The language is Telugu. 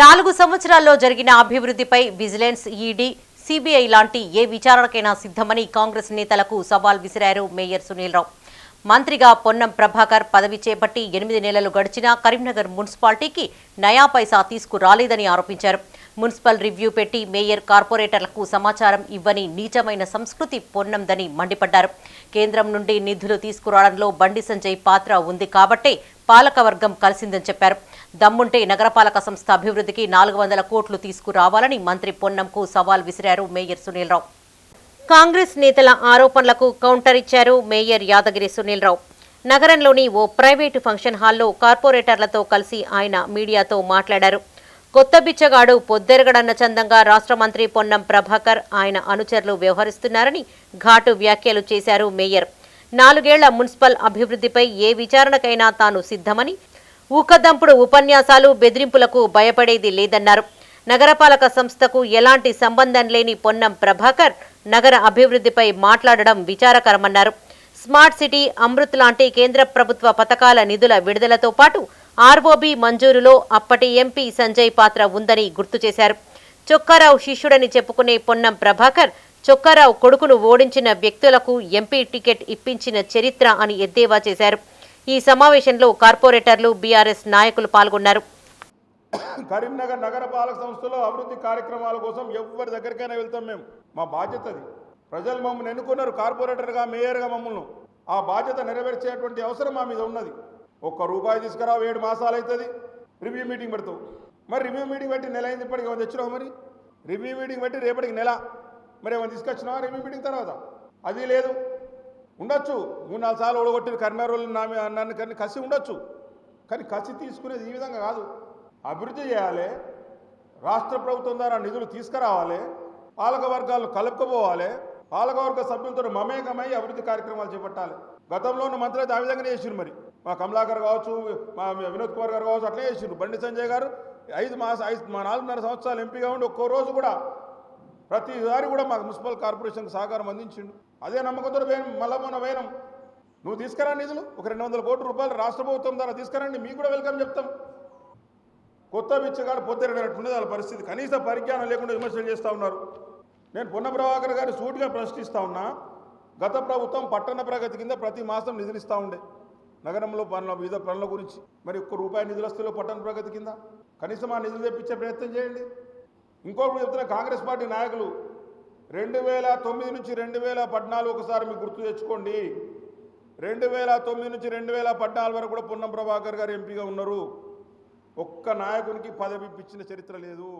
నాలుగు సంవత్సరాల్లో జరిగిన అభివృద్ధిపై విజిలెన్స్ ఈడీ సిబిఐ లాంటి ఏ విచారణకైనా సిద్ధమని కాంగ్రెస్ నేతలకు సవాల్ విసిరారు మేయర్ సునీల్ రావు. మంత్రిగా పొన్నం ప్రభాకర్ పదవి చేపట్టి ఎనిమిది నెలలు గడిచినా కరీంనగర్ మున్సిపాలిటీకి నయా పైసా తీసుకురాలేదని ఆరోపించారు. మున్సిపల్ రివ్యూ పెట్టి మేయర్ కార్పొరేటర్లకు సమాచారం ఇవ్వని నీచమైన సంస్కృతి పొన్నందని మండిపడ్డారు. కేంద్రం నుండి నిధులు తీసుకురావడంలో బండి సంజయ్ పాత్ర ఉంది కాబట్టే పాలకవర్గం కలిసిందని చెప్పారు. దమ్ముంటే నగరపాలక సంస్థ అభివృద్ధికి నాలుగు వందల కోట్లు తీసుకురావాలని మంత్రి పొన్నంకు సవాల్ విసిరారు మేయర్ సునీల్ రావు. కాంగ్రెస్ నేతల ఆరోపణలకు కౌంటర్ ఇచ్చారు మేయర్ యాదగిరి సునీల్ రావు. నగరంలోని ఓ ప్రైవేటు ఫంక్షన్ హాల్లో కార్పొరేటర్లతో కలిసి ఆయన మీడియాతో మాట్లాడారు. కొత్త బిచ్చగాడు పొద్దెరగడన్న చందంగా రాష్ట్ర మంత్రి పొన్నం ప్రభాకర్ ఆయన అనుచరులు వ్యవహరిస్తున్నారని ఘాటు వ్యాఖ్యలు చేశారు మేయర్. నాలుగేళ్ళ మున్సిపల్ అభివృద్ధిపై ఏ విచారణకైనా తాను సిద్ధమని ఊకదంపుడు ఉపన్యాసాలు బెదిరింపులకు భయపడేది లేదన్నారు. నగరపాలక సంస్థకు ఎలాంటి సంబంధం లేని పొన్నం ప్రభాకర్ నగర అభివృద్ధిపై మాట్లాడడం విచారకరమన్నారు. స్మార్ట్ సిటీ అమృత్ లాంటి కేంద్ర ప్రభుత్వ పథకాల నిధుల విడుదలతో పాటు ఆర్ఓబి మంజూరులో అప్పటి ఎంపీ సంజయ్ పాత్ర ఉందని గుర్తు చేశారు. చొక్కారావు శిష్యుడని చెప్పుకునే పొన్నం ప్రభాకర్ చొక్కారావు కొడుకును ఓడించిన వ్యక్తులకు ఎంపీ టికెట్ ఇప్పించిన చరిత్ర అని ఎద్దేవా చేశారు. ఈ సమావేశంలో కార్పొరేటర్లు బీఆర్ఎస్ నాయకులు పాల్గొన్నారు. కరీంనగర్ నగర పాలక సంస్థలో అభివృద్ధి కార్యక్రమాల కోసం ఎవరి దగ్గరికైనా వెళ్తాం మేము. మా బాధ్యత అది. ప్రజలు మమ్మల్ని ఎన్నుకున్నారు కార్పొరేటర్గా మేయర్గా మమ్మల్ని. ఆ బాధ్యత నెరవేర్చేటువంటి అవసరం మా మీద ఉన్నది. ఒక్క రూపాయి తీసుకురావు ఏడు మాసాలు అవుతుంది రివ్యూ మీటింగ్ పెడతావు. మరి రివ్యూ మీటింగ్ పెట్టి నెల అయింది ఇప్పటికి ఏమైనా తెచ్చినావు మరి? రివ్యూ మీటింగ్ పెట్టి రేపటికి నెల. మరి ఏమైనా తీసుకొచ్చినావా రివ్యూ మీటింగ్ తర్వాత? అది లేదు. ఉండొచ్చు. మూడు నాలుగు సార్లు ఓడగొట్టిన కర్మేరోళ్ళు నా నన్ను కానీ కసి ఉండొచ్చు. కానీ కసి తీసుకునేది ఈ విధంగా కాదు. అభివృద్ధి చేయాలి. రాష్ట్ర ప్రభుత్వం ద్వారా నిధులు తీసుకురావాలి. పాలక వర్గాలను కలుపుకోపోవాలి పాలకవర్గ సభ్యులతో మమేకమై అభివృద్ధి కార్యక్రమాలు చేపట్టాలి. గతంలో ఉన్న మంత్రులు అయితే ఆ విధంగానే చేసిరు మరి. మా కమలాకర్ కావచ్చు మా వినోద్ కుమార్ గారు కావచ్చు అట్లే చేసిరు బండి సంజయ్ గారు ఐదు మాస ఐదు మా నాలుగున్నర సంవత్సరాలు ఎంపీగా ఉండి ఒక్కో రోజు కూడా ప్రతిసారి కూడా మాకు మున్సిపల్ కార్పొరేషన్కి సహకారం అందించిండు. అదే నమ్మకంతో వేయం మళ్ళా మొన్న వేయనం నువ్వు తీసుకురా నిధులు ఒక రెండు వందల కోట్ల రూపాయలు రాష్ట్ర ప్రభుత్వం ద్వారా తీసుకురండి మీకు కూడా వెల్కమ్ చెప్తాం. కొత్త బిచ్చగాడు పొద్దురనట్టున్నది వాళ్ళ పరిస్థితి. కనీస పరిజ్ఞానం లేకుండా విమర్శలు చేస్తూ ఉన్నారు. నేను పొన్న ప్రభాకర్ గారి సూటిగా ప్రశ్నిస్తా ఉన్నా గత ప్రభుత్వం పట్టణ ప్రగతి కింద ప్రతి మాసం నిధులు ఇస్తూ ఉండే. నగరంలో పనుల వివిధ పనుల గురించి. మరి ఒక్క రూపాయి నిధులు వస్తే పట్టణ ప్రగతి కింద? కనీసం ఆ నిధులు తెప్పించే ప్రయత్నం చేయండి. ఇంకొకటి చెప్తున్నా కాంగ్రెస్ పార్టీ నాయకులు రెండు వేల తొమ్మిది నుంచి రెండు వేల పద్నాలుగు ఒకసారి మీకు గుర్తు తెచ్చుకోండి. రెండు వేల తొమ్మిది నుంచి రెండు వేల పద్నాలుగు వరకు కూడా పొన్నం ప్రభాకర్ గారు ఎంపీగా ఉన్నారు. ఒక్క నాయకునికి పదవి ఇప్పించిన చరిత్ర లేదు.